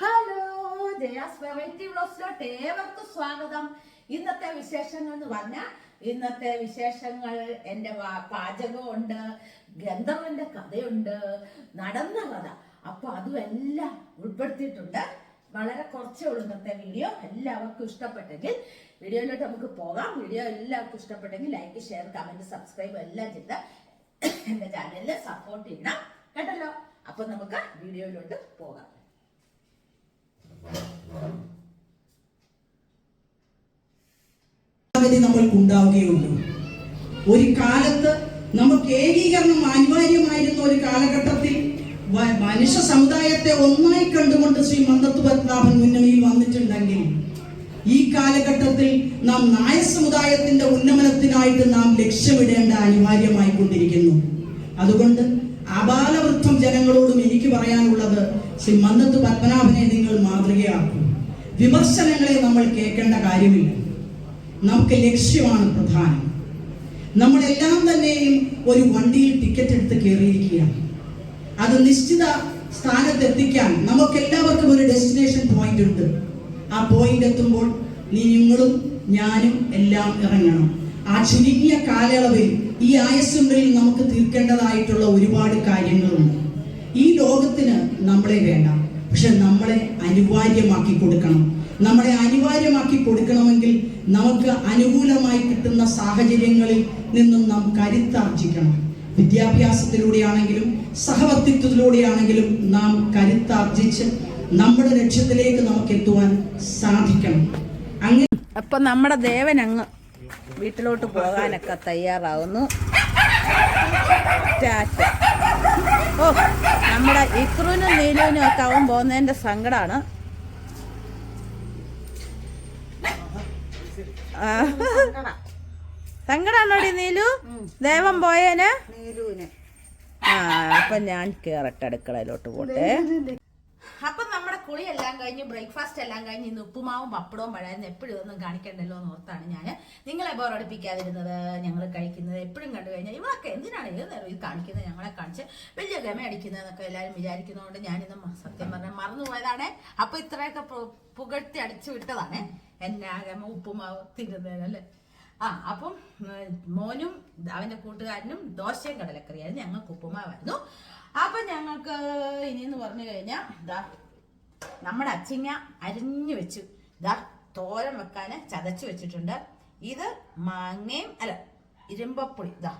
Hello Jaya's ഏവർക്കും സ്വാഗതം. ഇന്നത്തെ വിശേഷങ്ങൾ എന്ന് പറഞ്ഞാൽ ഇന്നത്തെ വിശേഷങ്ങൾ എന്റെ പാചകമുണ്ട് ഗന്ധർവന്റെ കഥയുണ്ട് നടന്ന കഥ. അപ്പോൾ അതും എല്ലാം ഉൾപ്പെടുത്തിയിട്ടുണ്ട്. വളരെ കുറച്ചേ ഉള്ളൂ ഇന്നത്തെ വീഡിയോ. എല്ലാവർക്കും ഇഷ്ടപ്പെട്ടെങ്കിൽ വീഡിയോയിലോട്ട് നമുക്ക് പോകാം. വീഡിയോ എല്ലാവർക്കും ഇഷ്ടപ്പെട്ടെങ്കിൽ ലൈക്ക് ഷെയർ കമന്റ് സബ്സ്ക്രൈബ് എല്ലാം ചെയ്ത് എന്റെ ചാനലിൽ സപ്പോർട്ട് ചെയ്യണം. കേട്ടല്ലോ? അപ്പൊ നമുക്ക് വീഡിയോയിലോട്ട് പോകാം. ചിന്താഗതി നമ്മൾക്കുണ്ടാവുകയുള്ളൂ ഒരു കാലത്ത് നമുക്ക് ഏകീകരണം അനിവാര്യമായിരുന്ന ഒരു കാലഘട്ടത്തിൽ മനുഷ്യ സമുദായത്തെ ഒന്നായി കണ്ടുകൊണ്ട് ശ്രീ മന്ദത്ത് പത്മനാഭൻ മുന്നണിയിൽ വന്നിട്ടുണ്ടെങ്കിൽ ഈ കാലഘട്ടത്തിൽ നാം നായ സമുദായത്തിന്റെ ഉന്നമനത്തിനായിട്ട് നാം ലക്ഷ്യമിടേണ്ട അനിവാര്യമായി കൊണ്ടിരിക്കുന്നു അതുകൊണ്ട് അപാലവൃദ്ധം ജനങ്ങളോടും എനിക്ക് പറയാനുള്ളത് ശ്രീ മന്ദത്ത് പത്മനാഭനെ നിങ്ങൾ മാതൃകയാക്കും. വിമർശനങ്ങളെ നമ്മൾ കേൾക്കേണ്ട കാര്യമില്ല. നമുക്ക് ലക്ഷ്യമാണ് പ്രധാനം. നമ്മളെല്ലാം തന്നെയും ഒരു വണ്ടിയിൽ ടിക്കറ്റ് എടുത്ത് കയറിയിരിക്കുകയാണ്. അത് നിശ്ചിത സ്ഥാനത്ത് എത്തിക്കാൻ നമുക്ക് എല്ലാവർക്കും ഒരു ഡെസ്റ്റിനേഷൻ പോയിന്റ് ഉണ്ട്. ആ പോയിന്റ് എത്തുമ്പോൾ നിങ്ങളും ഞാനും എല്ലാം ഇറങ്ങണം. ആ ചുരുങ്ങിയ കാലയളവിൽ ഈ ആയസ്സുകളിൽ നമുക്ക് തീർക്കേണ്ടതായിട്ടുള്ള ഒരുപാട് കാര്യങ്ങളുണ്ട്. ഈ ലോകത്തിന് നമ്മളെ വേണ്ട. പക്ഷെ നമ്മളെ അനിവാര്യമാക്കി കൊടുക്കണം. നമ്മളെ അനിവാര്യമാക്കി കൊടുക്കണമെങ്കിൽ നമുക്ക് അനുകൂലമായി കിട്ടുന്ന സാഹചര്യങ്ങളിൽ നിന്നും നാം കരുത്താർജിക്കണം. വിദ്യാഭ്യാസത്തിലൂടെയാണെങ്കിലും സഹവർത്തിത്വത്തിലൂടെയാണെങ്കിലും നാം കരുത്താർജിച്ച് നമ്മുടെ ലക്ഷ്യത്തിലേക്ക് നമുക്ക് എത്തുവാൻ സാധിക്കണം. അങ്ങനെ അപ്പൊ നമ്മുടെ ദേവൻ അങ്ങ് വീട്ടിലോട്ട് പോകാനൊക്കെ തയ്യാറാവുന്നു. ടാറ്റ. ഓ നമ്മുടെ ഇക്രുവിനും നീലുവിനും ഒക്കെ അവൻ പോകുന്നതിന്റെ സങ്കടമാണ്. സങ്കടാണോടി നീലു? ദേവം പോയേന്? ആ അപ്പൊ ഞാൻ കേറട്ടെ അടുക്കളയിലോട്ട് പോട്ടെ. കുളിയെല്ലാം കഴിഞ്ഞ് ബ്രേക്ക്ഫാസ്റ്റ് എല്ലാം കഴിഞ്ഞ് ഇന്ന് ഉപ്പുമാവും പപ്പടവും പഴയെന്ന് എപ്പോഴും ഇതൊന്നും കാണിക്കണ്ടല്ലോ എന്ന് ഓർത്താണ് ഞാൻ നിങ്ങളെ ബോറടിപ്പിക്കാതിരുന്നത് ഞങ്ങൾ കഴിക്കുന്നത് എപ്പോഴും കണ്ടു കഴിഞ്ഞാൽ ഇവളൊക്കെ എന്തിനാണ് ഏത് നേരം ഇത് കാണിക്കുന്നത് ഞങ്ങളെ കാണിച്ച് വലിയ ഗമ അടിക്കുന്നതെന്നൊക്കെ എല്ലാവരും വിചാരിക്കുന്നതുകൊണ്ട് ഞാനിന്ന് സത്യം പറഞ്ഞാൽ മറന്നുപോയതാണ് അപ്പൊ ഇത്രയൊക്കെ പുകഴ്ത്തി അടിച്ചു വിട്ടതാണ് എന്നാ ഗമ ഉപ്പുമാവ് തിരുന്നതല്ലേ ആ അപ്പം മോനും അവന്റെ കൂട്ടുകാരനും ദോശയും കടലക്കറിയായിരുന്നു. ഞങ്ങൾക്ക് ഉപ്പുമാവായിരുന്നു. അപ്പൊ ഞങ്ങൾക്ക് ഇനിയെന്ന് പറഞ്ഞു കഴിഞ്ഞാൽ ഇതാ നമ്മുടെ അച്ചിങ്ങ അരിഞ്ഞു വെച്ചു. ഇതാ തോരൻ വെക്കാൻ ചതച്ചു വെച്ചിട്ടുണ്ട്. ഇത് മാങ്ങയും അല്ല ഇരുമ്പപ്പുളി. ഇതാ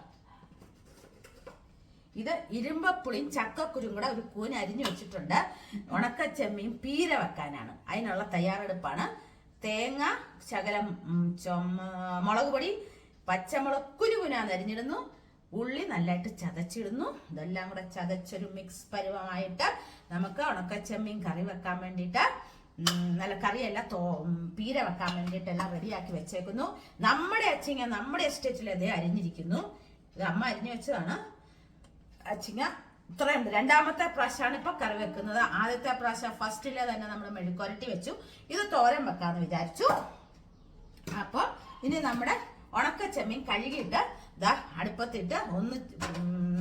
ഇത് ഇരുമ്പപ്പുളിയും ചക്കക്കുരും കൂടെ ഒരു കൂന് അരിഞ്ഞു വെച്ചിട്ടുണ്ട്. ഉണക്കച്ചെമ്മീൻ പീര വെക്കാനാണ്. അതിനുള്ള തയ്യാറെടുപ്പാണ്. തേങ്ങ ശകലം മുളക് പൊടി പച്ചമുളക് കുരുകുനാന്ന് അരിഞ്ഞിടുന്നു. ഉള്ളി നല്ലതായിട്ട് ചതച്ചിടുന്നു. ഇതെല്ലാം കൂടെ ചതച്ചൊരു മിക്സ് പരുവമായിട്ട് നമുക്ക് ഉണക്കച്ചമ്മീൻ കറി വെക്കാൻ വേണ്ടിയിട്ട് നല്ല കറിയല്ല തോ പീര വെക്കാൻ വേണ്ടിയിട്ട് എല്ലാം റെഡിയാക്കി വെച്ചേക്കുന്നു. നമ്മുടെ അച്ചിങ്ങ നമ്മുടെ എസ്റ്റേറ്റിൽ അതേ അരിഞ്ഞിരിക്കുന്നു. ഇത് അമ്മ അരിഞ്ഞു വെച്ചതാണ്. അച്ചിങ്ങ ഇത്രയും രണ്ടാമത്തെ പ്രാവശ്യമാണ് ഇപ്പൊ കറി വെക്കുന്നത്. ആദ്യത്തെ പ്രാവശ്യം ഫസ്റ്റിലെ തന്നെ നമ്മൾ മെഴുക്കുരട്ടി വെച്ചു. ഇത് തോരൻ വെക്കാന്ന് വിചാരിച്ചു. അപ്പൊ ഇനി നമ്മുടെ ഉണക്കച്ചമ്മീൻ കഴുകിയിട്ട് ദാ അടുപ്പത്തിട്ട് ഒന്ന്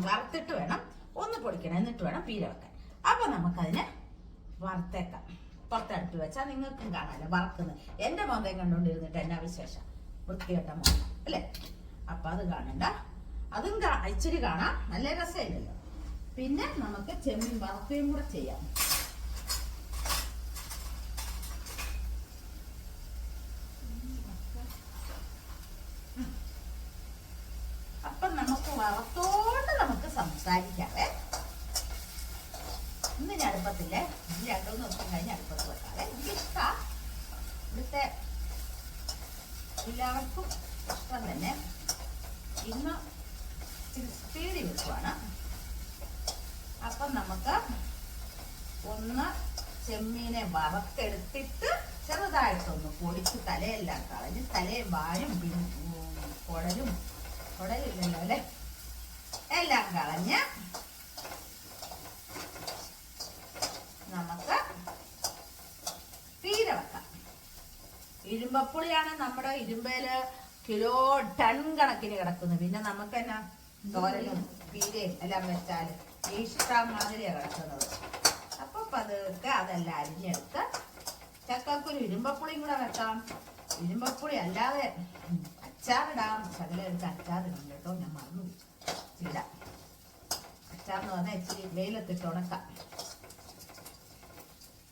വറുത്തിട്ട് വേണം ഒന്ന് പൊടിക്കണം. എന്നിട്ട് വേണം പീര വെക്കാൻ. അപ്പൊ നമുക്കതിനെ വറുത്തേക്കാം. പുറത്തെടുത്ത് വെച്ചാൽ നിങ്ങൾക്കും കാണാമല്ലോ വറുക്കുന്നത് എന്റെ മോന്തയും കണ്ടുകൊണ്ടിരുന്നിട്ട് എന്നാ വിശേഷം? വൃത്തികെട്ട മോന്ത അല്ലേ? അപ്പൊ അത് കാണണ്ട. അതും ഇച്ചിരി കാണാം. നല്ല രസമില്ലല്ലോ. പിന്നെ നമുക്ക് ചെമ്മീൻ വറുക്കുകയും കൂടെ ചെയ്യാം അപ്പൊ നമുക്ക് വറുത്തോണ്ട് നമുക്ക് സംസാരിക്കാവേ ഇന്ന് ഞാൻ അടുപ്പത്തില്ലേ ഇന്ന് രണ്ടു മൂന്ന് ദിവസം കഴിഞ്ഞ് അടുപ്പത്ത് വെക്കാവേ എനിക്ക് ഇഷ്ടാ ഇവിടുത്തെ എല്ലാവർക്കും ഇഷ്ടം തന്നെ. ഇന്ന് ഇത് സ്പീഡിൽ വെക്കുവാണ്. അപ്പം നമുക്ക് ഒന്ന് ചെമ്മീനെ വറുത്തെടുത്തിട്ട് ചെറുതായിട്ടൊന്ന് പൊടിച്ച് തലയെല്ലാം കളഞ്ഞ് തലയെ ഉം, കുടലും കുടലില്ലല്ലോ അല്ലേ? എല്ലാം കളഞ്ഞ് നമുക്ക് പീര വെക്കാം ഇരുമ്പപ്പുളിയാണ് നമ്മുടെ ഇരുമ്പയിൽ കിലോ ടൺ കണക്കിന് കിടക്കുന്നത്. പിന്നെ നമുക്ക് തന്നെ തോരനും പീരയും എല്ലാം വെച്ചാൽ ഇഷ്ടം മാതിരിയാണ് കിടക്കുന്നത്. അപ്പൊ പതുക്കെ അതെല്ലാം അരിഞ്ഞെടുത്ത് ചക്കക്കുരു ഇരുമ്പപ്പുളിയും കൂടെ വെക്കാം. ഇരുമ്പപ്പുളി അല്ലാതെ അച്ചാറിടാം. ശകലം എടുത്ത് അച്ചാറിടാം കേട്ടോ. ഞാൻ മറന്നു ഇടാം അച്ചാറെന്ന് പറഞ്ഞാൽ ഇച്ചിരി വെയിലത്തിട്ട് ഉണക്കാം.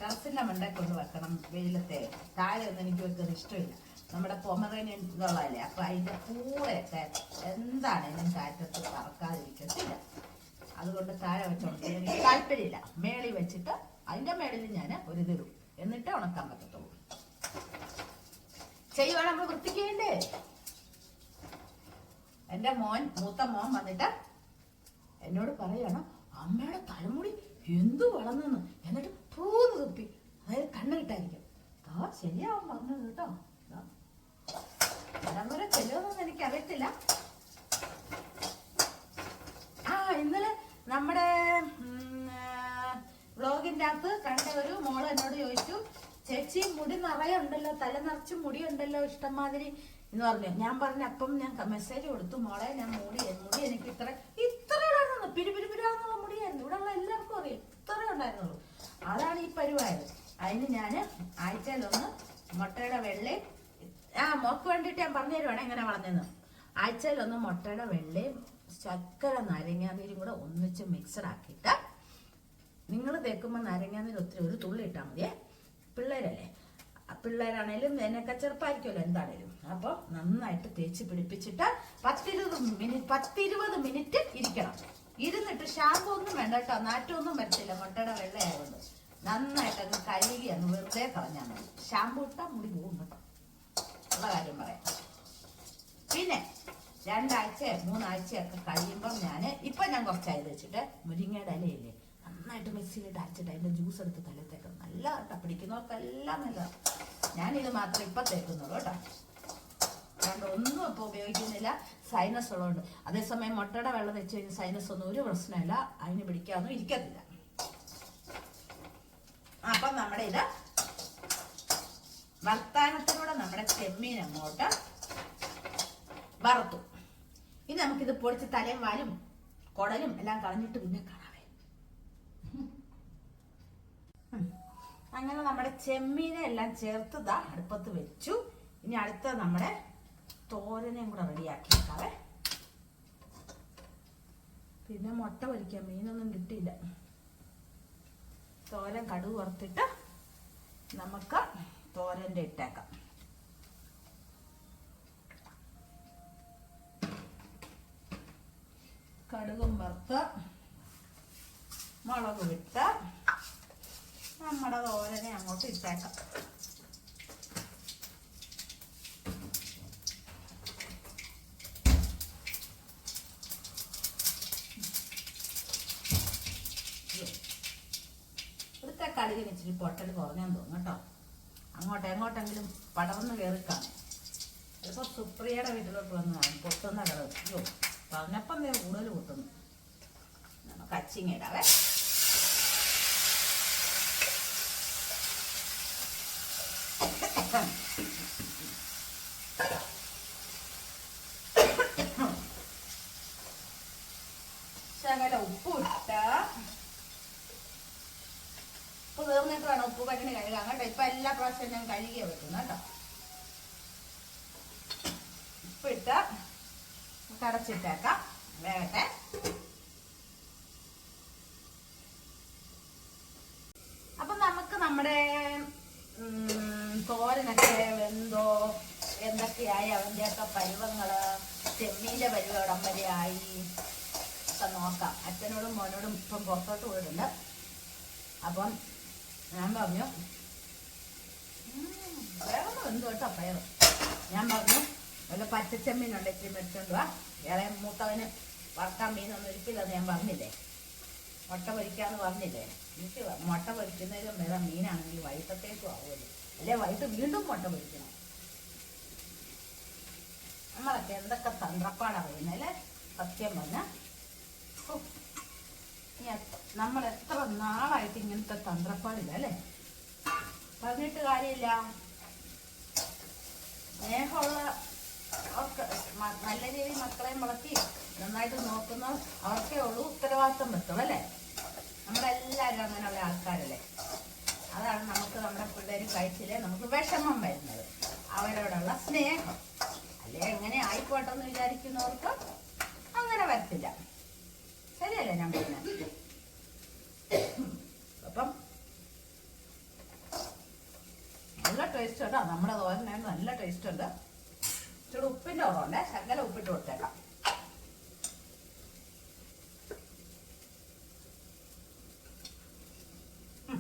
മണ്ടയ്ക്ക് ഒന്ന് വെക്കണം വെയിലത്തെ. താഴെ ഒന്നും എനിക്ക് വെക്കുന്നത് ഇഷ്ടമില്ല. നമ്മുടെ പൊമറേനിയൻ ഇതുള്ളതല്ലേ അപ്പൊ അതിന്റെ കൂടെയൊക്കെ എന്താണേലും കാറ്റത്ത് പറക്കാതിരിക്കത്തില്ല. അതുകൊണ്ട് താഴെ വെച്ചോണ്ട് എനിക്ക് താല്പര്യമില്ല. മേളി വെച്ചിട്ട് അതിന്റെ മേളിൽ ഞാൻ ഒരു ഇതിടും എന്നിട്ട് ഉണക്കാൻ പറ്റത്തുള്ളൂ. ചെയ്യുവാണ് നമ്മൾ വൃത്തിക്കേണ്ടേ എന്റെ മോൻ മൂത്ത മോൻ വന്നിട്ട് എന്നോട് പറയണം അമ്മയുടെ തലമുടി എന്തു വളർന്നെന്ന്. എന്നിട്ട് പൂന്ന് തുപ്പി അതായത് കണ്ണിട്ടായിരിക്കും ആ ശരിയാവും പറഞ്ഞത് കേട്ടോ. ചെല്ലുമെന്നൊന്നും എനിക്ക് അറിയത്തില്ല ആ ഇന്നലെ നമ്മുടെ വ്ളോഗിന്റെ അകത്ത് കണ്ട ഒരു മോൾ എന്നോട് ചോദിച്ചു ചേച്ചി മുടി നിറയെ ഉണ്ടല്ലോ തല നിറച്ച് മുടി ഉണ്ടല്ലോ ഇഷ്ടംമാതിരി. എന്ന് പറഞ്ഞു. ഞാൻ പറഞ്ഞു അപ്പം ഞാൻ മെസ്സേജ് കൊടുത്തു മോളെ ഞാൻ മുടി മുടി എനിക്ക് ഇത്ര ഇത്ര ഉണ്ടായിരുന്നു പിരിപിരിപിരാന്നുള്ള മുടിയായിരുന്നു. ഇവിടെ ഉള്ള എല്ലാവർക്കും അറിയാം. ഇത്ര ഉണ്ടായിരുന്നുള്ളൂ. അതാണ് ഈ പരിവായത്. അതിന് ഞാൻ ആഴ്ചയിലൊന്ന് മുട്ടയുടെ വെള്ളയും ആ മോക്ക് വേണ്ടിയിട്ട് ഞാൻ പറഞ്ഞു തരുവാണ് എങ്ങനെ വളർന്നെന്ന്. ആഴ്ചയിലൊന്ന് മുട്ടയുടെ വെള്ളയും ശർക്കര നാരങ്ങാനീരും കൂടെ ഒന്നിച്ച് മിക്സഡ് ആക്കിയിട്ട് നിങ്ങൾ തേക്കുമ്പോൾ നാരങ്ങാനീര് ഒത്തിരി ഒരു തുള്ളി ഇട്ടാൽ മതിയേ. പിള്ളേരല്ലേ? പിള്ളേരാണേലും എന്നൊക്കെ ചെറുപ്പമായിരിക്കുമല്ലോ എന്താണേലും. അപ്പോൾ നന്നായിട്ട് തേച്ച് പിടിപ്പിച്ചിട്ട് പത്തിരുപത് മിനിറ്റ് പത്തിരുപത് മിനിറ്റ് ഇരിക്കണം. ഇരുന്നിട്ട് ഷാമ്പു ഒന്നും വേണ്ട കേട്ടോ. നാറ്റമൊന്നും വരത്തില്ല. മുട്ടയുടെ വെള്ളയായതുകൊണ്ട് നന്നായിട്ട് കഴുകി അങ്ങ് വെറുതെ കളഞ്ഞാൽ മതി. ഷാമ്പു ഇട്ടാൽ മുടി പോകും കേട്ടോ. ഉള്ള കാര്യം പറയാം. പിന്നെ രണ്ടാഴ്ച മൂന്നാഴ്ചയൊക്കെ കഴിയുമ്പം ഞാൻ ഇപ്പൊ ഞാൻ കുറച്ചായി വെച്ചിട്ട് മുരിങ്ങയുടെ ഇലയില്ലേ നന്നായിട്ട് മിക്സിയിലിട്ട് അരച്ചിട്ട് അതിന്റെ ജ്യൂസ് എടുത്ത് തലത്തേക്ക് നല്ല കേട്ടോ പിടിക്കുന്നവർക്കെല്ലാം നല്ലതാണ് ഞാനിത് മാത്രം ഇപ്പൊ തേക്കുന്നുള്ളൂ കേട്ടോ. അതുകൊണ്ട് ഒന്നും ഇപ്പൊ ഉപയോഗിക്കുന്നില്ല. സൈനസ് ഉള്ളതുകൊണ്ട്. അതേസമയം മുട്ടയുടെ വെള്ളം വെച്ച് കഴിഞ്ഞാൽ സൈനസ് ഒന്നും ഒരു പ്രശ്നമില്ല അതിന് പിടിക്കാനൊന്നും ഇരിക്കത്തില്ല. അപ്പം നമ്മുടെ ഇത് വർത്താനത്തിലൂടെ നമ്മുടെ ചെമ്മീൻ അങ്ങോട്ട് വറുത്തു. ഇനി നമുക്കിത് പൊടിച്ച് തലയും വാലും കുടലും എല്ലാം കളഞ്ഞിട്ട് പിന്നെ കാണാവേ. അങ്ങനെ നമ്മുടെ ചെമ്മീനെ എല്ലാം ചേർത്ത് ദാ അടുപ്പത്ത് വെച്ചു. ഇനി അടുത്ത നമ്മുടെ തോരനെയും കൂടെ റെഡിയാക്കി വെക്കാവേ പിന്നെ മുട്ട പൊരിക്കാൻ മീനൊന്നും കിട്ടിയില്ല. തോരൻ കടുക് വറുത്തിട്ട് നമുക്ക് തോരന്റെ ഇട്ടേക്കാം. കടുകും വറുത്ത് മുളക് വിട്ട് നമ്മുടെ തോരനെ അങ്ങോട്ട് ഇട്ടേക്കാം. കടുകിന് ഇച്ചിരി പൊട്ടൽ കുറഞ്ഞെന്ന് തോന്നും കേട്ടോ. അങ്ങോട്ട് എങ്ങോട്ടെങ്കിലും പടർന്ന് കയറി കാണും. ചിലപ്പോൾ സുപ്രിയയുടെ വീട്ടിലോട്ട് വന്ന് കാണും. പൊട്ടുന്ന കട അയ്യോ പറഞ്ഞപ്പം ദേ കൂടുതൽ പൊട്ടുന്നു. നമുക്ക് അച്ചിങ്ങ ഇടാവേ. ശകല ഉപ്പ് ഉപ്പ് തീർന്നിട്ട് വേണം ഉപ്പ് പറ്റിന് കഴുകാൻ കേട്ടോ ഇപ്പൊ എല്ലാ പ്രാവശ്യവും ഞാൻ കഴുകിയ വെക്കുന്നു കേട്ടോ. ഉപ്പിട്ട് കടച്ചിട്ടേക്കാം. വേകട്ടെ അപ്പൊ നമുക്ക് നമ്മുടെ തോരനൊക്കെ വെന്തോ എന്തൊക്കെയായി? അവന്റെയൊക്കെ പരുവങ്ങൾ ചെമ്മീന്റെ പരുവ ഇടം വരെ ആയി ഒക്കെ നോക്കാം. അച്ഛനോടും മോനോടും ഇപ്പം പുറത്തോട്ട് പോയിട്ടുണ്ട്. അപ്പം ഞാൻ പറഞ്ഞു "ഉം, എന്ത് കേട്ടോ പയർ ഞാൻ പറഞ്ഞു നല്ല പച്ചച്ചെമ്മീനുണ്ട് ഇച്ചിരി മേടിച്ചോണ്ട് വാ. വേറെ മൂത്തവന് വറുക്കാൻ മീനൊന്നും ഒരിക്കലെന്ന് ഞാൻ പറഞ്ഞില്ലേ? മുട്ട പൊരിക്കാന്ന് പറഞ്ഞില്ലേ? എനിക്ക് മുട്ട പൊരിക്കുന്നതിലും വേറെ മീനാണെങ്കിൽ വൈകിട്ടത്തേക്കും ആവുമല്ലോ. അല്ലെ? വൈകിട്ട് വീണ്ടും മുട്ട പൊരിക്കണം. നമ്മളൊക്കെ എന്തൊക്കെ തന്ത്രപ്പാടാ പറയുന്നല്ലേ സത്യം പറഞ്ഞ. നമ്മൾ എത്ര നാളായിട്ട് ഇങ്ങനത്തെ തന്ത്രപ്പാടില്ല അല്ലേ? പറഞ്ഞിട്ട് കാര്യമില്ല. സ്നേഹമുള്ള അവർക്ക് നല്ല രീതിയിൽ മക്കളെയും മുളക്കി നന്നായിട്ട് നോക്കുന്ന അവർക്കേ ഉള്ളൂ ഉത്തരവാദിത്തം പറ്റും അല്ലേ? നമ്മളെല്ലാവരും അങ്ങനെയുള്ള ആൾക്കാരല്ലേ? അതാണ് നമുക്ക് നമ്മുടെ പിള്ളേർ കഴിച്ചില്ലേ നമുക്ക് വിഷമം വരുന്നത്. അവരോടുള്ള സ്നേഹം. അല്ലെ എങ്ങനെ ആയിക്കോട്ടെ എന്ന് വിചാരിക്കുന്നവർക്ക് അങ്ങനെ വരത്തില്ല. ശരിയല്ലേ ഞാൻ പറഞ്ഞത്? അപ്പം നല്ല ടേസ്റ്റ് ഉണ്ട്? നമ്മുടെ തോരനായിരുന്നു നല്ല ടേസ്റ്റ് ഉണ്ട്. ഇച്ചിരി ഉപ്പിന്റെ കുറവുണ്ടേ. ശകല ഉപ്പിട്ട് കൊടുത്തേക്കാം ഉം.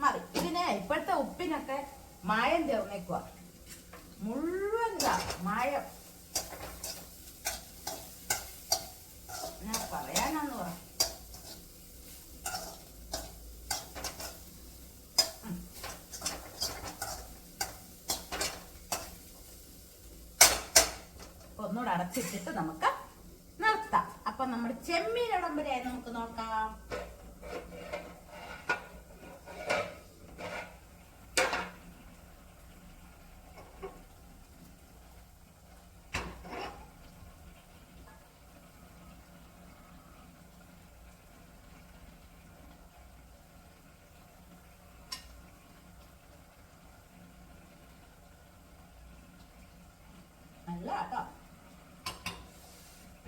മതി ഇതിനെ ഇപ്പോഴത്തെ ഉപ്പിനൊക്കെ മായം ചേർന്നേക്കുക മുഴുവൻ ഇതാ മായം ഞാൻ പറയാനാന്ന് പറ ഉം. ഒന്നുകൂടെ അടച്ചിട്ടിട്ട് നമുക്ക് നിർത്താം. അപ്പൊ നമ്മുടെ ചെമ്മീൻ ഉടമ്പരെ നമുക്ക് നോക്കാം നല്ല കേട്ടോ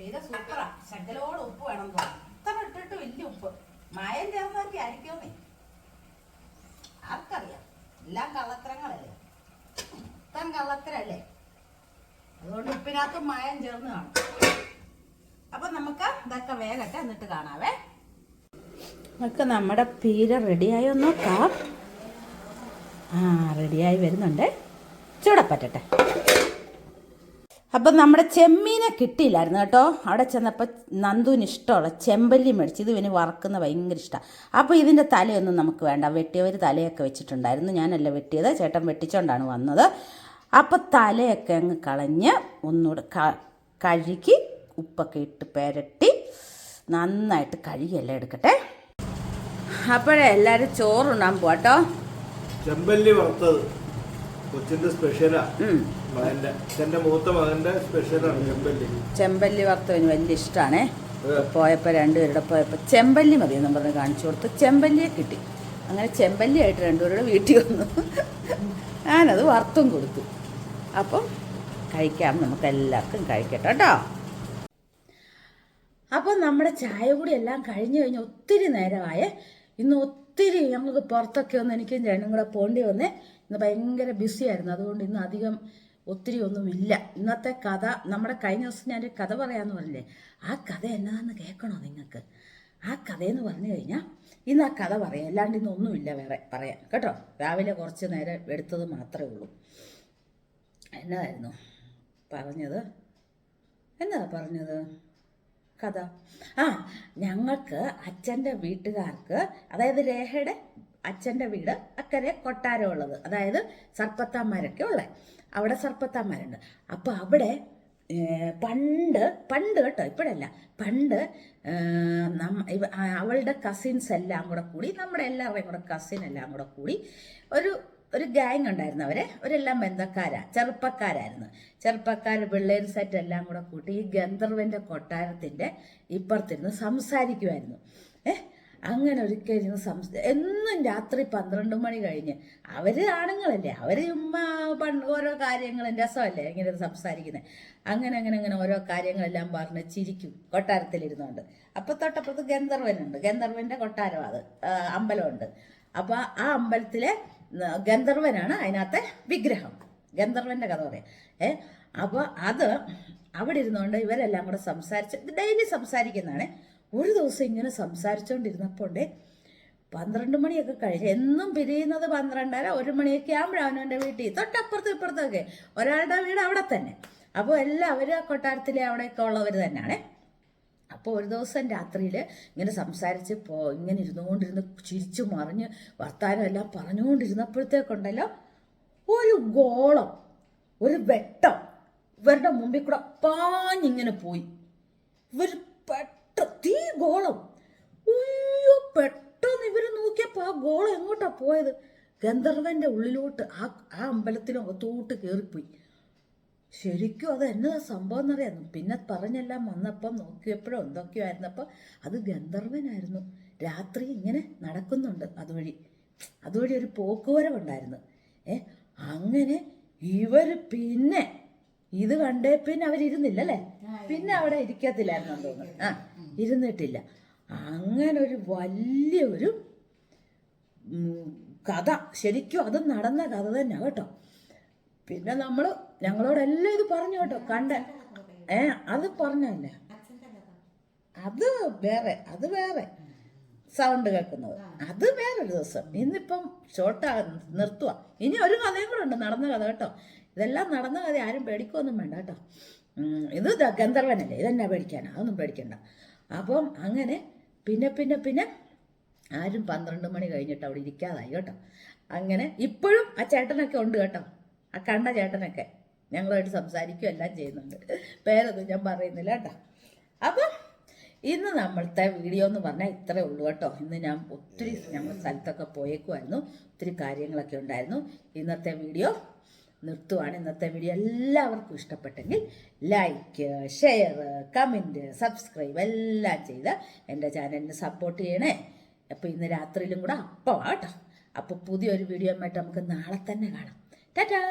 ഇത് സൂപ്പറാ ശകലോട് ഉപ്പ് വേണം തോന്നുന്നു ഇത്ര ഇട്ടിട്ട് വലിയ ഉപ്പ് മായം ചേർന്നൊക്കെ ആയിരിക്കുമെന്നേ. ആർക്കറിയാം? എല്ലാം കള്ളത്തരങ്ങളല്ലേ? മൊത്തം കള്ളത്തരല്ലേ? അതുകൊണ്ട് ഉപ്പിനകത്ത് മായം ചേർന്ന് കാണും. അപ്പൊ നമുക്ക് ഇതൊക്കെ വേഗത്തെ എന്നിട്ട് കാണാവേ. നമുക്ക് നമ്മുടെ പീര ഒന്ന് നോക്കാം. ആ റെഡിയായി വരുന്നുണ്ട്. ചൂടപ്പറ്റട്ടെ. അപ്പം നമ്മുടെ ചെമ്മീനെ കിട്ടിയില്ലായിരുന്നു കേട്ടോ. അവിടെ ചെന്നപ്പോൾ നന്ദുവിന് ഇഷ്ടമുള്ള ചെമ്പല്ലി മേടിച്ച് ഇത് ഇവന് വറക്കുന്ന ഭയങ്കര ഇഷ്ടമാണ് അപ്പോൾ ഇതിന്റെ തലയൊന്നും നമുക്ക് വേണ്ട. വെട്ടിയവർ തലയൊക്കെ വെച്ചിട്ടുണ്ടായിരുന്നു. ഞാനല്ല വെട്ടിയത്. ചേട്ടൻ വെട്ടിച്ചോണ്ടാണ് വന്നത്. അപ്പോൾ തലയൊക്കെ അങ്ങ് കളഞ്ഞ് ഒന്നുകൂടെ കഴുകി ഉപ്പൊക്കെ ഇട്ട് പെരട്ടി നന്നായിട്ട് കഴുകിയെല്ലാം എടുക്കട്ടെ. അപ്പോഴേ എല്ലാവരും ചോറുണ്ണാൻ പോട്ടോ ചെമ്പല്ലി വറുത്തത്. കൊച്ചിന്റെ സ്പെഷ്യലാ ഉം. മകന്റെ എന്റെ മൂത്ത മകന്റെ സ്പെഷ്യലാണ് ചെമ്പല്ലി. ചെമ്പല്ലി വറുത്തവന് വലിയ ഇഷ്ടമാണേ പോയപ്പോ പോയപ്പോൾ രണ്ടുപേരുടെ പോയപ്പോൾ ചെമ്പല്ലി മതി എന്നും പറഞ്ഞ് കാണിച്ചു കൊടുത്ത് ചെമ്പല്ലിയെ കിട്ടി. അങ്ങനെ ചെമ്പല്ലി ആയിട്ട് രണ്ടുപേരുടെ വീട്ടിൽ വന്നു. ഞാനത് വറുത്തും കൊടുത്തു. അപ്പം കഴിക്കാം നമുക്ക് എല്ലാവർക്കും കഴിക്കട്ടെ കേട്ടോ. അപ്പം നമ്മുടെ ചായ കൂടി എല്ലാം കഴിഞ്ഞു കഴിഞ്ഞ് ഒത്തിരി നേരമായ. ഇന്ന് ഒത്തിരി ഞങ്ങൾക്ക് പുറത്തൊക്കെ ഒന്ന് എനിക്കും ചേട്ടനും കൂടെ പോണ്ടി വന്നേ ഇന്ന് ഭയങ്കര ബിസി ആയിരുന്നു. അതുകൊണ്ട് ഇന്ന് അധികം ഒത്തിരി ഒന്നുമില്ല ഇന്നത്തെ കഥ നമ്മുടെ കഴിഞ്ഞ ദിവസം ഞാനൊരു കഥ പറയാമെന്ന് പറഞ്ഞില്ലേ? ആ കഥ എന്നതാന്ന് കേൾക്കണോ നിങ്ങൾക്ക്? ആ കഥയെന്ന് പറഞ്ഞു കഴിഞ്ഞാൽ ഇന്ന് ആ കഥ പറയാം. അല്ലാണ്ട് ഇന്നൊന്നുമില്ല വേറെ പറയാം കേട്ടോ? രാവിലെ കുറച്ച് നേരം എടുത്തത് മാത്രമേ ഉള്ളൂ. എന്നതായിരുന്നു പറഞ്ഞത്? എന്നതാ പറഞ്ഞത്? കഥ. ആ ഞങ്ങൾക്ക് അച്ഛന്റെ വീട്ടുകാർക്ക് അതായത് രേഖയുടെ അച്ഛന്റെ വീട് അക്കരെ കൊട്ടാരമുള്ളത്. അതായത് സർപ്പത്താന്മാരൊക്കെ ഉള്ളത് അവിടെ സർപ്പത്താന്മാരുണ്ട്. അപ്പോൾ അവിടെ പണ്ട് പണ്ട് കേട്ടോ ഇപ്പോഴല്ല. പണ്ട് അവളുടെ കസിൻസ് എല്ലാം കൂടെ കൂടി നമ്മുടെ എല്ലാവരുടെയും കൂടെ കസിൻ എല്ലാം കൂടെ കൂടി ഒരു ഒരു ഗാങ് ഉണ്ടായിരുന്നു അവരെ. അവരെല്ലാം ബന്ധക്കാരാ ചെറുപ്പക്കാരായിരുന്നു. ചെറുപ്പക്കാർ പിള്ളേർ സെറ്റ് എല്ലാം കൂടെ കൂട്ടി ഈ ഗന്ധർവന്റെ കൊട്ടാരത്തിന്റെ ഇപ്പുറത്തിരുന്ന് സംസാരിക്കുമായിരുന്നു ഏഹ് അങ്ങനെ ഇരുന്ന് സംസ എന്നും രാത്രി പന്ത്രണ്ട് മണി കഴിഞ്ഞ് അവർ ആണുങ്ങളല്ലേ? അവർ ഉമ്മ പണ്ട് ഓരോ കാര്യങ്ങളും രസമല്ലേ ഇങ്ങനെ സംസാരിക്കുന്നത് അങ്ങനെ അങ്ങനെ അങ്ങനെ ഓരോ കാര്യങ്ങളെല്ലാം പറഞ്ഞ് ചിരിക്കും കൊട്ടാരത്തിലിരുന്നുകൊണ്ട് അപ്പൊ തൊട്ടപ്പുറത്ത് ഗന്ധർവനുണ്ട്. ഗന്ധർവന്റെ കൊട്ടാരം അത് അമ്പലമുണ്ട്. അപ്പൊ ആ അമ്പലത്തിലെ ഗന്ധർവനാണ് അതിനകത്തെ വിഗ്രഹം. ഗന്ധർവന്റെ കഥ പറയാം. ഏ അപ്പോൾ അത് അവിടെ ഇരുന്നുകൊണ്ട് ഇവരെല്ലാം കൂടെ സംസാരിച്ച് ഡെയിലി സംസാരിക്കുന്നതാണ്. ഒരു ദിവസം ഇങ്ങനെ സംസാരിച്ചുകൊണ്ടിരുന്നപ്പോൾ പന്ത്രണ്ട് മണിയൊക്കെ കഴിഞ്ഞ്. എന്നും പിരിയുന്നത് പന്ത്രണ്ടര ഒരു മണിയൊക്കെ ആകുമ്പോഴാണ് അവനവന്റെ വീട്ടിൽ. തൊട്ടപ്പുറത്തും ഇപ്പുറത്തൊക്കെ ഒരാളുടെ വീട് അവിടെ തന്നെ. അപ്പോൾ എല്ലാവരും ആ കൊട്ടാരത്തിലെ അവിടെയൊക്കെ ഉള്ളവർ തന്നെയാണേ. അപ്പോൾ ഒരു ദിവസം രാത്രിയിൽ ഇങ്ങനെ സംസാരിച്ച് പോ ഇങ്ങനെ ഇരുന്നുകൊണ്ടിരുന്ന് ചിരിച്ചു മറിഞ്ഞ് വർത്താനം എല്ലാം പറഞ്ഞുകൊണ്ടിരുന്നപ്പോഴത്തേക്കുണ്ടല്ലോ ഒരു ഗോളം ഒരു വെട്ടം ഇവരുടെ മുമ്പിൽ കൂടെ പാഞ്ഞിങ്ങനെ പോയി. ഇവർ പെട്ട തീ ഗോളം. ഉയ്യോ പെട്ടെന്ന് ഇവർ നോക്കിയപ്പോൾ ആ ഗോളം എങ്ങോട്ടാണ് പോയത്? ഗന്ധർവന്റെ ഉള്ളിലോട്ട് ആ ആ അമ്പലത്തിനകത്തോട്ട് കയറിപ്പോയി ശരിക്കും അത് എന്നതാ സംഭവം എന്നറിയാം പിന്നെ പറഞ്ഞെല്ലാം വന്നപ്പം നോക്കിയപ്പോഴും എന്തൊക്കെയോ ആയിരുന്നപ്പോൾ അത് ഗന്ധർവനായിരുന്നു. രാത്രി ഇങ്ങനെ നടക്കുന്നുണ്ട് അതുവഴി. അതുവഴി ഒരു പോക്കുവരവുണ്ടായിരുന്നു. ഏ അങ്ങനെ ഇവർ പിന്നെ ഇത് കണ്ടേ പിന്നെ അവരിരുന്നില്ല അല്ലേ? പിന്നെ അവിടെ ഇരിക്കത്തില്ലായിരുന്നു തോന്നുന്നു. ആ ഇരുന്നിട്ടില്ല. അങ്ങനെ ഒരു വലിയ ഒരു കഥ. ശരിക്കും അത് നടന്ന കഥ തന്നെ കേട്ടോ. പിന്നെ നമ്മൾ ഞങ്ങളോടെല്ലാം ഇത് പറഞ്ഞു കേട്ടോ കണ്ട ഏ അത് പറഞ്ഞല്ലേ അത് വേറെ അത് വേറെ. സൗണ്ട് കേൾക്കുന്നത്. അത് വേറൊരു ദിവസം. ഇന്നിപ്പം ഷോർട്ടാ നിർത്തുക ഇനി ഒരു കഥയും കൂടെ ഉണ്ട് നടന്ന കഥ കേട്ടോ. ഇതെല്ലാം നടന്ന കഥ ആരും പേടിക്കൊന്നും വേണ്ട കേട്ടോ. ഇത് ഗന്ധർവനല്ലേ? ഇതെന്നാ പേടിക്കാനാ? അതൊന്നും പേടിക്കണ്ട. അപ്പം അങ്ങനെ പിന്നെ പിന്നെ പിന്നെ ആരും പന്ത്രണ്ട് മണി കഴിഞ്ഞിട്ട് അവിടെ ഇരിക്കാതായി കേട്ടോ. അങ്ങനെ ഇപ്പോഴും ആ ചേട്ടനൊക്കെ ഉണ്ട് കേട്ടോ. ആ കണ്ട ചേട്ടനൊക്കെ. ഞങ്ങളുമായിട്ട് സംസാരിക്കുകയും എല്ലാം ചെയ്യുന്നുണ്ട്. പേരൊന്നും ഞാൻ പറയുന്നില്ല കേട്ടോ. അപ്പം ഇന്ന് നമ്മളത്തെ വീഡിയോ എന്ന് പറഞ്ഞാൽ ഇത്രേ ഉള്ളൂ കേട്ടോ. ഇന്ന് ഞാൻ ഒത്തിരി ഞങ്ങൾ സ്ഥലത്തൊക്കെ പോയേക്കുമായിരുന്നു ഒത്തിരി കാര്യങ്ങളൊക്കെ ഉണ്ടായിരുന്നു. ഇന്നത്തെ വീഡിയോ നിർത്തുവാണ്. ഇന്നത്തെ വീഡിയോ എല്ലാവർക്കും ഇഷ്ടപ്പെട്ടെങ്കിൽ ലൈക്ക് ഷെയർ കമന്റ് സബ്സ്ക്രൈബ് എല്ലാം ചെയ്ത് എന്റെ ചാനലിന് സപ്പോർട്ട് ചെയ്യണേ. അപ്പോൾ ഇന്ന് രാത്രിയിലും കൂടെ അപ്പം കേട്ടോ. അപ്പോൾ പുതിയൊരു വീഡിയോ ആയിട്ട് നമുക്ക് നാളെ തന്നെ കാണാം. ടാറ്റാ!